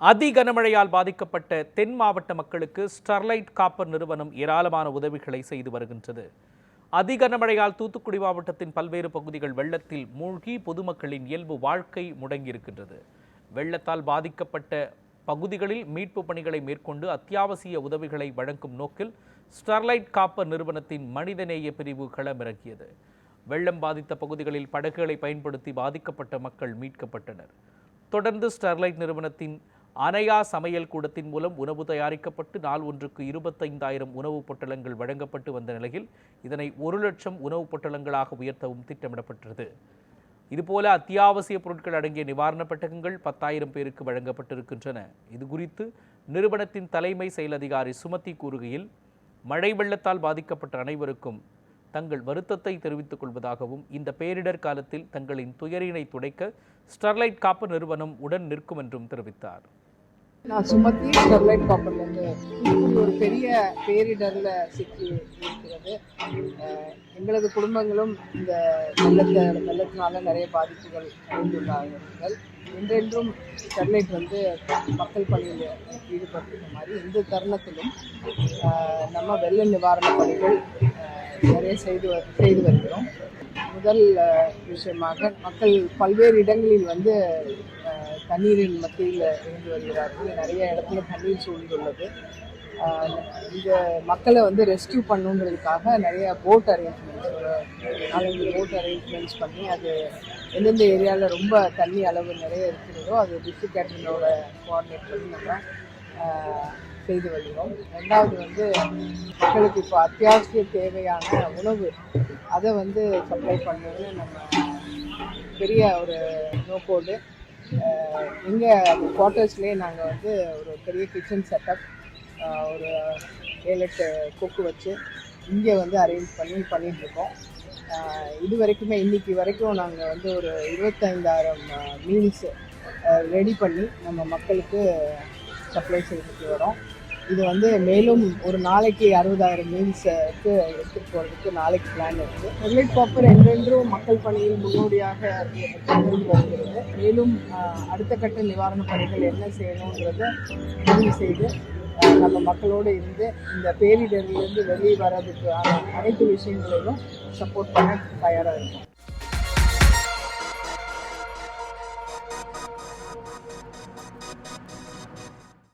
அதி கனமழையால் பாதிக்கப்பட்ட தென் மாவட்ட மக்களுக்கு ஸ்டெர்லைட் காப்பர் நிறுவனம் ஏராளமான உதவிகளை செய்து வருகின்றது. அதி கனமழையால் தூத்துக்குடி மாவட்டத்தின் பல்வேறு பகுதிகள் வெள்ளத்தில் மூழ்கி பொதுமக்களின் இயல்பு வாழ்க்கை முடங்கியிருக்கின்றது. வெள்ளத்தால் பாதிக்கப்பட்ட பகுதிகளில் மீட்பு பணிகளை மேற்கொண்டு அத்தியாவசிய உதவிகளை வழங்கும் நோக்கில் ஸ்டெர்லைட் காப்பர் நிறுவனத்தின் மனிதநேய பிரிவு களமிறங்கியது. வெள்ளம் பாதித்த பகுதிகளில் படகுகளை பயன்படுத்தி பாதிக்கப்பட்ட மக்கள் மீட்கப்பட்டனர். தொடர்ந்து ஸ்டெர்லைட் நிறுவனத்தின் அனையா சமையல் கூடத்தின் மூலம் உணவு தயாரிக்கப்பட்டு நாள் ஒன்றுக்கு இருபத்தைந்தாயிரம் உணவுப் பொட்டலங்கள் வழங்கப்பட்டு வந்த நிலையில் இதனை ஒரு லட்சம் உணவுப் பொட்டலங்களாக உயர்த்தவும் திட்டமிடப்பட்டது இதுபோல அத்தியாவசிய பொருட்கள் அடங்கிய நிவாரணப் பெட்டகங்கள் பத்தாயிரம் பேருக்கு வழங்கப்பட்டிருக்கின்றன. இது குறித்து நிறுவனத்தின் தலைமை செயல் அதிகாரி சுமதி கூறுகையில் மழை வெள்ளத்தால் பாதிக்கப்பட்ட அனைவருக்கும் தங்கள் வருத்தத்தை தெரிவித்துக் கொள்வதாகவும் இந்த பேரிடர் காலத்தில் தங்களின் துயரினை துடைக்க ஸ்டெர்லைட் காப்பு நிறுவனம் உடன் நிற்கும் என்றும் தெரிவித்தார். நான் சுமத்தி ஸ்டெர்லைட் பாப்பர்லேருந்து ஒரு பெரிய பேரிடரில் சிக்கி இருக்கிறது. எங்களது குடும்பங்களும் இந்த வெள்ளத்தை வெள்ளத்தினால நிறைய பாதிப்புகள் அடைந்துள்ளார்கள். என்றென்றும் ஸ்டெர்லைட் வந்து மக்கள் பணியில் ஈடுபட்டிருக்க மாதிரி எந்த தருணத்திலும் நம்ம வெள்ள நிவாரணப் பணிகள் நிறைய செய்து வ- செய்து வருகிறோம். முதல் விஷயமாக மக்கள் பல்வேறு இடங்களில் வந்து தண்ணீரின் மத்தியில் இருந்து வருகிறார்கள். நிறைய இடத்துல தண்ணீர் சூழ்ந்துள்ளது. இந்த மக்களை வந்து ரெஸ்கியூ பண்ணுன்றதுக்காக நிறைய போட் அரேஞ்ச்மெண்ட்ஸ் ஒரு நாலஞ்சு போட் அரேஞ்ச்மெண்ட்ஸ் பண்ணி அது எந்தெந்த ஏரியாவில் ரொம்ப தண்ணி அளவு நிறைய இருக்கிறதோ அது டிஸ்ட்ரிக்ட் கேட்டனோட கோஆர்டினேட் பண்ணி நம்ம செய்து வருகிறோம். ரெண்டாவது வந்து மக்களுக்கு இப்போ அத்தியாவசிய தேவையான உணவு அதை வந்து சப்ளை பண்ணுறது நம்ம பெரிய ஒரு நோக்கோடு எங்கள் குவார்ட்டர்ஸ்லேயே நாங்கள் வந்து ஒரு பெரிய கிச்சன் செட்டப் ஒரு ஏழு எட்டு கொக்கு வச்சு இங்கே வந்து அரேஞ்ச் பண்ணி பண்ணிகிட்ருக்கோம் இது வரைக்குமே இன்றைக்கி வரைக்கும் நாங்கள் வந்து ஒரு இருபத்தைந்தாயிரம் மீல்ஸ் ரெடி பண்ணி நம்ம மக்களுக்கு சப்ளை செய்துட்டு வரோம். இது வந்து மேலும் ஒரு நாளைக்கு அறுபதாயிரம் மீல்ஸுக்கு எடுத்துகிட்டு போகிறதுக்கு நாளைக்கு பிளான் இருக்குது ஸ்டெர்லைட் காப்பர் என்றென்றும் மக்கள் பணியில் முன்னோடியாக வருகிறது மேலும் அடுத்த கட்ட நிவாரணப் பணிகள் என்ன செய்யணுங்கிறத முடிவு செய்து நம்ம மக்களோடு இருந்து இந்த பேரிடரிலிருந்து வெளியே வர்றதுக்கான அனைத்து விஷயங்களையும் சப்போர்ட் பண்ண தயாராக இருக்கும்.